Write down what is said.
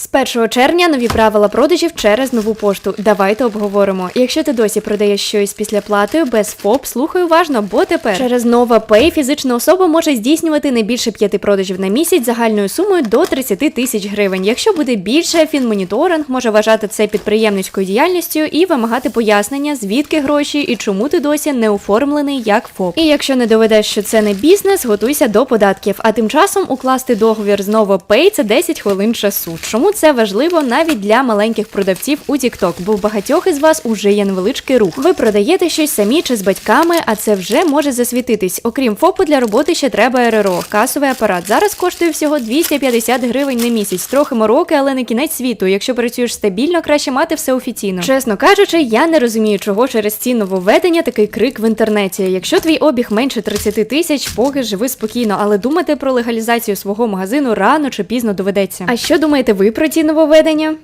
З 1 червня нові правила продажів через нову пошту. Давайте обговоримо. Якщо ти досі продаєш щось після плати без ФОП, слухай уважно, бо тепер через нова Pay фізична особа може здійснювати не більше п'яти продажів на місяць загальною сумою до 30 тисяч гривень. Якщо буде більше, фінмоніторинг може вважати це підприємницькою діяльністю і вимагати пояснення, звідки гроші і чому ти досі не оформлений як ФОП. І якщо не доведеш, що це не бізнес, готуйся до податків. А тим часом укласти договір з NovoPay – це 10 хвилин часу. Чому це важливо навіть для маленьких продавців у TikTok, бо в багатьох із вас уже є невеличкий рух. Ви продаєте щось самі чи з батьками, а це вже може засвітитись. Окрім ФОПу, для роботи ще треба РРО. Касовий апарат зараз коштує всього 250 гривень на місяць. Трохи мороки, але не кінець світу. Якщо працюєш стабільно, краще мати все офіційно. Чесно кажучи, я не розумію, чого через ці нововведення такий крик в інтернеті. Якщо твій обіг менше 30 тисяч, поки живи спокійно, але думати про легалізацію свого магазину рано чи пізно доведеться. А що думаєте ви про ці нововведення?